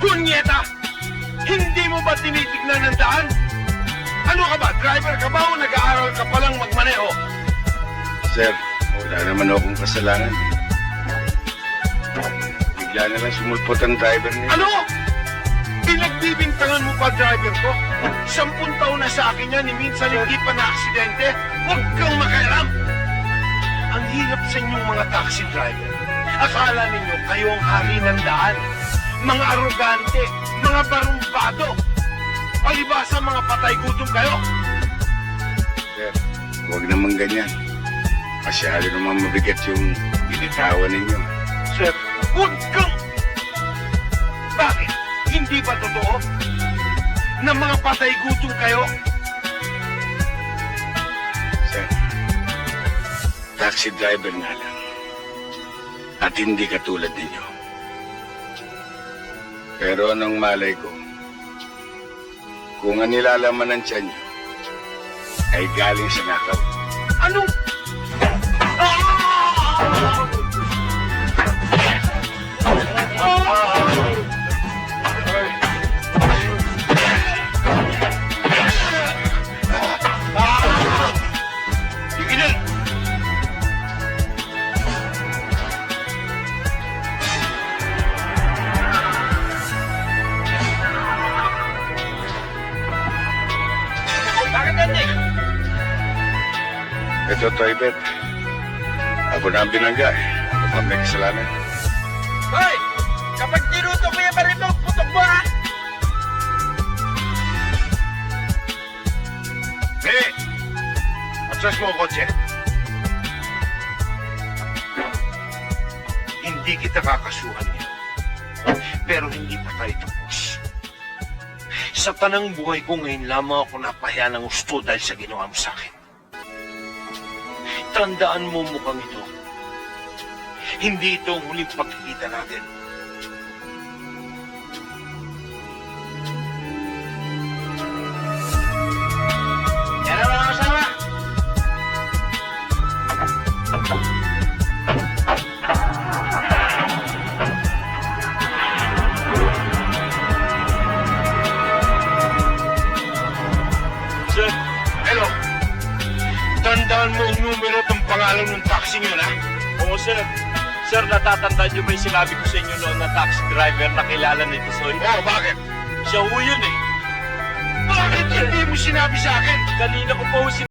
Punyeta! Hindi mo ba tinitignan ang daan? Ano ka ba? Driver ka ba o nag-aaral ka palang magmaneho? Sir, wala naman akong kasalanan. Bigla na lang sumulpot ang driver niya. Ano? Pinagbibintangan mo pa driver ko? Sampun taon na sa akin yan, ni minsan hindi pa na aksidente. Huwag ka mga taxi driver. Akala ninyo kayo ang hari ng daan. Mga arogante, mga barumbado. Palibasa mga patay gutom kayo. Sir, huwag naman ganyan. Masyado naman mabigat yung binitawan ninyo. Sir, huwag kang... Bakit? Hindi ba totoo? Na mga patay gutom kayo? Sir, taxi driver nga lang. At hindi katulad ninyo. Pero anong malay ko? Kung ang nilalaman ng tiyan nyo ay galing sa nakaw. Anong... Bakit hindi? Ito, Toybet. Ako na ang binangga eh. Ako pa may kasalanan. Hoy! Kapag tinuto mo yung marimok, putok mo ha! Bili! Atras mo ang kotse. Hindi kita kakasuhan niya. Pero hindi pa tayo tapos. Sa tanang buhay ko ngayon lamang ako napahiya ng gusto dahil sa ginawa mo sa akin. Tandaan mo mukhang ito. Hindi ito ang huling pagkikita natin. Sir, hello. Tandaan mo ang numero at ang pangalan ng taxi niyo na. Oo, sir. Sir, natatandaan niyo ba yung sinabi ko sa inyo noon na taxi driver na kilala ni Tisoy? Oh, bakit? Siya ho yun eh. Bakit hindi mo sinabi sa akin? Kanina ko pa ho